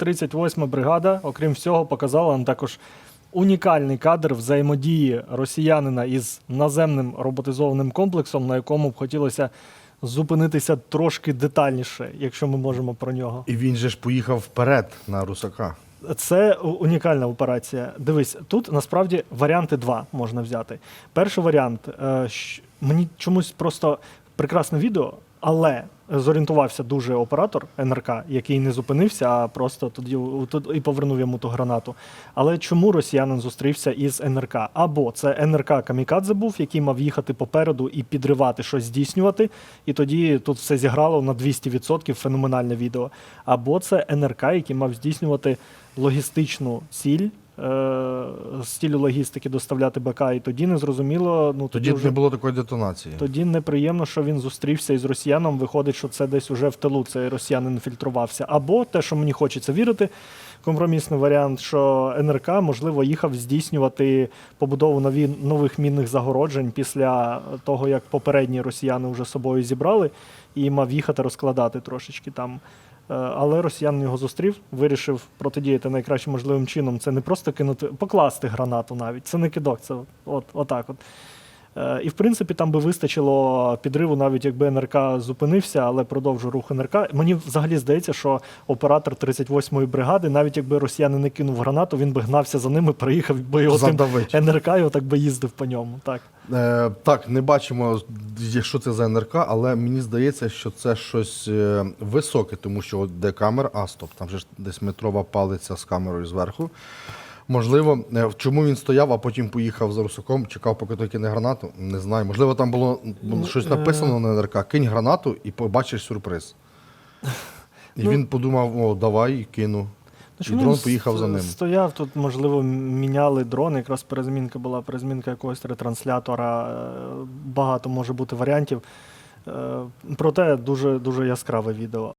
38 бригада, окрім всього, показала нам також унікальний кадр взаємодії росіянина із наземним роботизованим комплексом, на якому б хотілося зупинитися трошки детальніше, якщо ми можемо про нього. І він же ж поїхав вперед на русака. Це унікальна операція. Дивись, тут насправді варіанти два можна взяти. Перший варіант е, мені чомусь просто прекрасне відео, але зорієнтувався дуже оператор НРК, який не зупинився, а просто тоді і повернув йому ту гранату. Але чому росіянин зустрівся із НРК? Або це НРК Камікадзе був, який мав їхати попереду і підривати щось здійснювати, і тоді тут все зіграло на 200% феноменальне відео. Або це НРК, який мав здійснювати логістичну ціль. Е, З цілю логістики доставляти БК, і тоді не зрозуміло. Ну Тоді вже не було такої детонації. тоді неприємно, що він зустрівся із росіяном. Виходить, що це десь уже в тилу цей росіянин фільтрувався. Або те, що мені хочеться вірити, компромісний варіант, що НРК можливо їхав здійснювати побудову нові нових мінних загороджень після того, як попередні росіяни вже собою зібрали, і мав їхати розкладати трошечки там. Е, Але росіянин його зустрів, вирішив протидіяти найкращим можливим чином. Це не просто кинути, покласти гранату навіть. Це не кидок, це от, отак. От. Е, І в принципі там би вистачило підриву, навіть якби НРК зупинився, але продовжив рух НРК. Мені взагалі здається, що оператор 38-ї бригади, навіть якби росіяни не кинув гранату, він би гнався за ними, приїхав би його тим НРК, і отак би їздив по ньому. Так. Е, так, не бачимо, що це за НРК, але мені здається, що це щось е, високе, тому що от де камера, а стоп, там же ж десь метрова палиця з камерою зверху. Можливо, е, чому він стояв, а потім поїхав за русаком, чекав, поки той кине гранату. Не знаю. Можливо, там було Ну, щось е. написано на НРК. Кинь гранату і побачиш сюрприз. І Ну, він подумав: о, давай кину. Ну, І дрон поїхав за ним. Стояв тут, можливо, міняли дрон. Якраз перезмінка була перезмінка якогось ретранслятора. е, Багато може бути варіантів. Проте дуже дуже яскраве відео.